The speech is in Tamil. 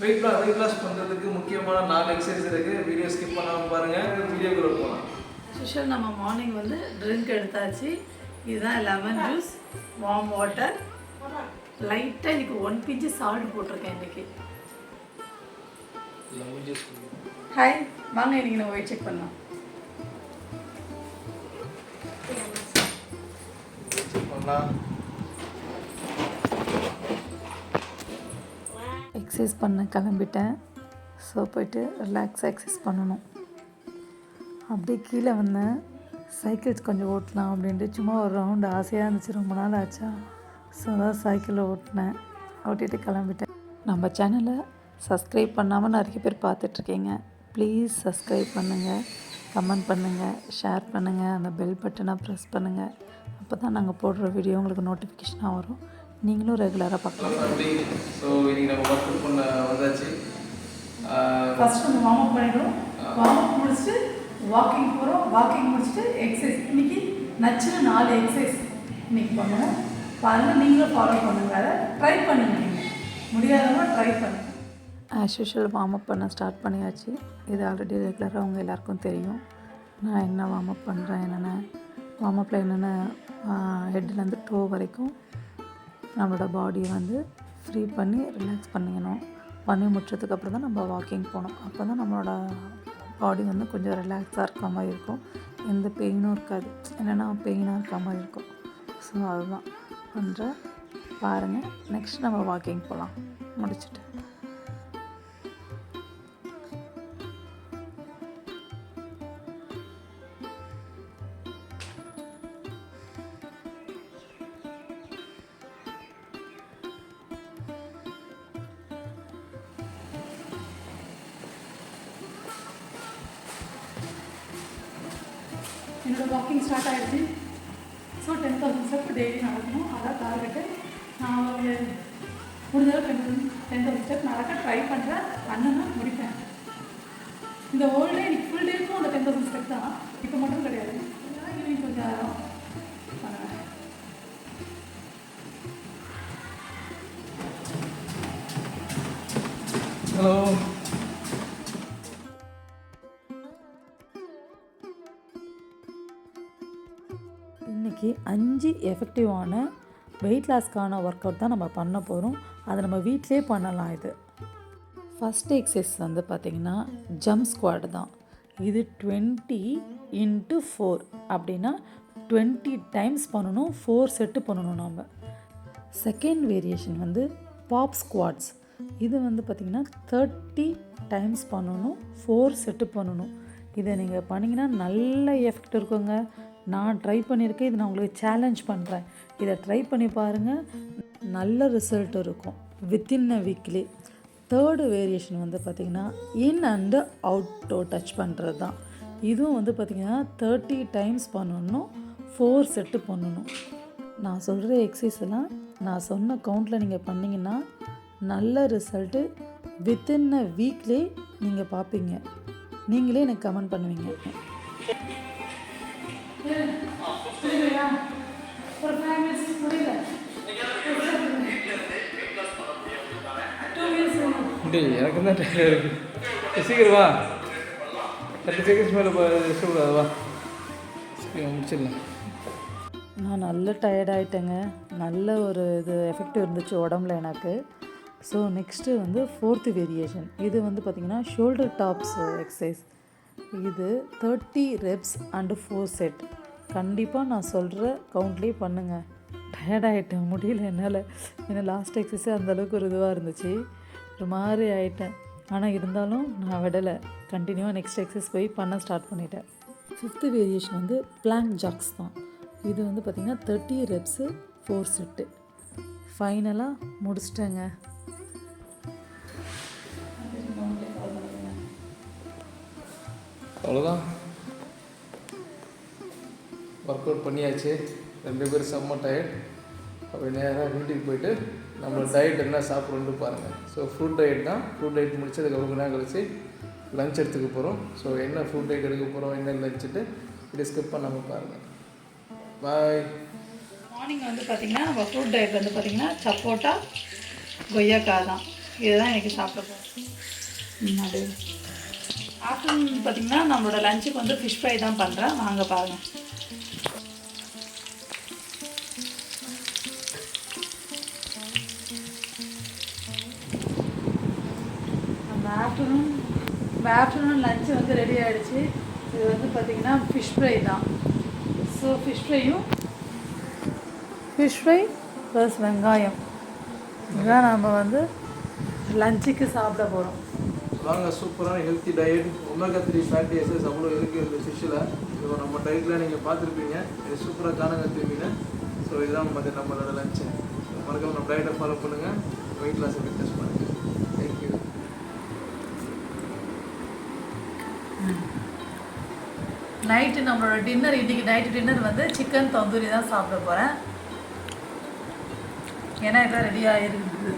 வெயிட் லாஸ் வெயிட் லாஸ் பண்ணுறதுக்கு முக்கியமான நாலு எக்ஸசைஸ் இருக்குது வீடியோ ஸ்கிப் பண்ணாமல் பாருங்கள் வீடியோக்குள்ளே போகலாம் சுஷல் நம்ம மார்னிங் வந்து ட்ரிங்க் எடுத்தாச்சு. இதுதான் லெமன் ஜூஸ் வார்ம் வாட்டர் லைட்டாக இன்னைக்கு ஒன் பிஞ்சு சால்ட் போட்டிருக்கேன் ஜூஸ் ஹாய் வாங்க இன்னைக்கு நம்ம வெயிட் செக் பண்ணலாம். பண்ணலாம். எக்ஸசைஸ் பண்ண கிளம்பிட்டேன். ஸோ போயிட்டு ரிலாக்ஸாக எக்ஸசைஸ் பண்ணணும். அப்படியே கீழே வந்தேன். சைக்கிள்ஸ் கொஞ்சம் ஓட்டலாம் அப்படின்ட்டு. சும்மா ஒரு ரவுண்டு ஆசையாக இருந்துச்சு. ரொம்ப நாள் ஆச்சா? ஸோ அதான் சைக்கிளை ஓட்டினேன். ஓட்டிட்டு கிளம்பிட்டேன். நம்ம சேனலை சப்ஸ்கிரைப் பண்ணாமல் நிறைய பேர் பார்த்துட்ருக்கீங்க. ப்ளீஸ் சப்ஸ்கிரைப் பண்ணுங்கள் கமெண்ட் பண்ணுங்கள் ஷேர் பண்ணுங்கள் அந்த பெல் பட்டனை ப்ரெஸ் பண்ணுங்கள் அப்போ தான் நாங்கள் போடுற வீடியோ உங்களுக்கு நோட்டிஃபிகேஷனாக வரும். நீங்களும் ரெகுலராக பார்க்கலாம். ஸோ இன்னைக்கு நம்ம ஒர்க் அவுட் பண்ண வந்தாச்சு. ஃபர்ஸ்ட் நம்ம வார்ம் அப் பண்ணிடுவோம் வார்ம் அப் முடிச்சுட்டு வாக்கிங் போகிறோம் வாக்கிங் முடிச்சுட்டு எக்ஸசைஸ் இன்னைக்கு நச்சுன்னு நாலு எக்ஸசைஸ் இன்னைக்கு பண்ணுவோம். பாருங்க நீங்களும் ஃபாலோ பண்ணுங்க. அதை ட்ரை பண்ணுங்க நீங்கள் முடியாதவங்க ட்ரை பண்ணுங்க. ஆஸ் யூஷுவல் வார்ம் அப் பண்ண ஸ்டார்ட் பண்ணியாச்சு. இது ஆல்ரெடி ரெகுலராக அவங்க எல்லாருக்கும் தெரியும். நான் என்ன வார்ம் அப் பண்ணுறேன் என்னென்ன வார்ம் அப்பில் என்னென்ன ஹெட்லேருந்து டோ வரைக்கும் நம்மளோட பாடியை வந்து ஃப்ரீ பண்ணி ரிலாக்ஸ் பண்ணிக்கணும். பண்ணி முடிச்சதுக்கு அப்புறம் தான் நம்ம வாக்கிங் போகணும். அப்போ தான் நம்மளோட பாடி வந்து கொஞ்சம் ரிலாக்ஸாக இருக்க மாதிரி இருக்கும். எந்த பெயினும் இருக்காது. இல்லைன்னா பெயினாக இருக்க மாதிரி இருக்கும். ஸோ அதுதான். பண்ணுறேன் பாருங்கள் நெக்ஸ்ட் நம்ம வாக்கிங் போகலாம். முடிச்சுட்டு. என்னோடய வாக்கிங் ஸ்டார்ட் ஆகிடுச்சு so ten thousand step daily நடக்கணும். அதான் டார்கெட்டு நான் ஒரு முடிஞ்சளவு டென் டென் தௌசண்ட் ஸ்டெப் நடக்க ட்ரை பண்ணுறேன் பண்ணணும் முடிப்பேன். இந்த ஹோல் டே இன்னைக்கு ஃபுல் டேக்கும் அந்த டென் தௌசண்ட் ஸ்டெப் தான். இப்போ மட்டும் கிடையாது. ஈவினிங் கொஞ்சம் நேரம் பண்ணுவேன். ஹலோ இன்றைக்கி அஞ்சு எஃபெக்டிவான வெயிட் லாஸ்க்கான ஒர்க் அவுட் தான் நம்ம பண்ண போகிறோம் அதை நம்ம வீட்டிலே பண்ணலாம் இது. ஃபஸ்ட் எக்ஸசைஸ் வந்து பார்த்திங்கன்னா ஜம்ப் ஸ்குவாட் தான். இது டுவெண்ட்டி இன்ட்டு ஃபோர் அப்படின்னா டுவெண்ட்டி டைம்ஸ் பண்ணணும் ஃபோர் செட்டு பண்ணணும் நம்ம செகண்ட் வேரியேஷன் வந்து பாப் ஸ்குவாட்ஸ் இது வந்து பார்த்திங்கன்னா தேர்ட்டி டைம்ஸ் பண்ணணும் ஃபோர் செட்டு பண்ணணும். இதை நீங்கள் பண்ணிங்கன்னா நல்ல எஃபெக்ட் இருக்குங்க. நான் ட்ரை பண்ணியிருக்கேன் இது நான் உங்களுக்கு சேலஞ்ச் பண்ணுறேன் இதை ட்ரை பண்ணி பாருங்கள் நல்ல ரிசல்ட் இருக்கும். Within a weekly third variation வந்து பார்த்திங்கன்னா இன் அண்டு அவுட்டோ டச் பண்ணுறது தான் இதுவும் வந்து பார்த்திங்கன்னா தேர்ட்டி டைம்ஸ் பண்ணணும் ஃபோர் செட்டு பண்ணணும். நான் சொல்கிற எக்ஸசைஸ் எல்லாம் நான் சொன்ன கவுண்டில் நீங்கள் பண்ணிங்கன்னா நல்ல ரிசல்ட்டு வித்தின் அ வீக்லி நீங்கள் பார்ப்பீங்க நீங்களே எனக்கு கமெண்ட் பண்ணுவீங்க. ஒரு ஃபைவ் மினிட்ஸ் முடியல எனக்கு தான் டயர்டாக இருக்குது சீக்கிரம் வா. தேர்ட்டி செகண்ட்ஸ் மேலே சொல்லக்கூடாது வா. சீக்கிரம் முடிச்சிடலாம் நான் நல்ல டயர்டாகிட்டேங்க நல்ல ஒரு இது எஃபெக்ட் இருந்துச்சு உடம்புல எனக்கு. ஸோ நெக்ஸ்ட்டு வந்து ஃபோர்த்து வேரியேஷன் இது வந்து பார்த்திங்கன்னா ஷோல்டர் டாப்ஸ் எக்ஸசைஸ் இது thirty reps and four set கண்டிப்பாக நான் சொல்கிற கவுண்ட்லேயே பண்ணுங்கள் டயர்டாகிட்டேன் முடியல என்னால். ஏன்னா லாஸ்ட் எக்ஸசைஸ் அந்தளவுக்கு ஒரு இதுவாக இருந்துச்சு. ஒரு மாதிரி ஆகிட்டேன் ஆனால் இருந்தாலும் நான் விடலை. கண்டினியூவாக நெக்ஸ்ட் எக்ஸசைஸ் போய் பண்ண ஸ்டார்ட் பண்ணிட்டேன். ஃபிஃப்த்து வேரியேஷன் வந்து பிளாங்க் ஜாக்ஸ் தான். இது வந்து பார்த்திங்கன்னா தேர்ட்டி ரெப்ஸு ஃபோர் செட்டு ஃபைனலாக முடிச்சிட்டேங்க. அவ்வளோதான் ஒர்க் அவுட் பண்ணியாச்சு. ரெண்டு பேரும் செம்ம டயர்ட் அப்படி நேராக வீட்டுக்கு போயிட்டு நம்ம டயட் என்ன சாப்பிட்றோன்னு பாருங்கள் ஸோ ஃப்ரூட் டயட் தான். ஃப்ரூட் டயட் அதுக்கு கொஞ்ச நேரம் கழிச்சு லஞ்ச் எடுத்துக்க போகிறோம் ஸோ என்ன ஃப்ரூட் டயட் எடுக்க போகிறோம் என்ன லஞ்சுட்டு டிஸ்கஸ் பண்ணாமல் பாருங்கள் பாய் மார்னிங் வந்து பார்த்திங்கன்னா நம்ம ஃப்ரூட் டயட் வந்து பார்த்திங்கன்னா சப்போட்டா கொய்யாக்காய் தான். இதுதான் எனக்கு சாப்பிட போகிறோம் அப்படியே ஆஃப்டர்நூன் பார்த்தீங்கன்னா நம்மளோட லஞ்சுக்கு வந்து ஃபிஷ் ஃப்ரை தான் பண்ணுறேன் வாங்க பாருங்கள் நம்ம ஆஃப்டர்நூன் நம்ம ஆஃப்டர்நூன் லஞ்சு வந்து ரெடி ஆகிடுச்சு இது வந்து பார்த்திங்கன்னா ஃபிஷ் ஃப்ரை தான். ஸோ ஃபிஷ் ஃப்ரையும் ஃபிஷ் ஃப்ரை ப்ளஸ் வெங்காயம். இதுதான் நம்ம வந்து லஞ்சுக்கு சாப்பிட போகிறோம் வாங்க சூப்பரான healthy diet omega three fatty எசஸ் அவ்வளோ இருக்குது இந்த ஃபிஷ்ஷில் ஸோ நம்ம டயட்டில் நீங்கள் பார்த்துருப்பீங்க. இது சூப்பராக காணங்க திரும்பிங்க ஸோ இதுதான் மற்ற நம்மளோட லஞ்சு மறக்காம நம்ம டயட்டை ஃபாலோ பண்ணுங்கள் வெயிட் லாஸை டெஸ்ட் பண்ணுங்கள் தேங்க்யூ நைட்டு நம்மளோட டின்னர் இன்றைக்கி நைட்டு டின்னர் வந்து சிக்கன் தந்தூரி தான் சாப்பிட போகிறேன் ஏன்னா எல்லாம் ரெடியாக இருக்குது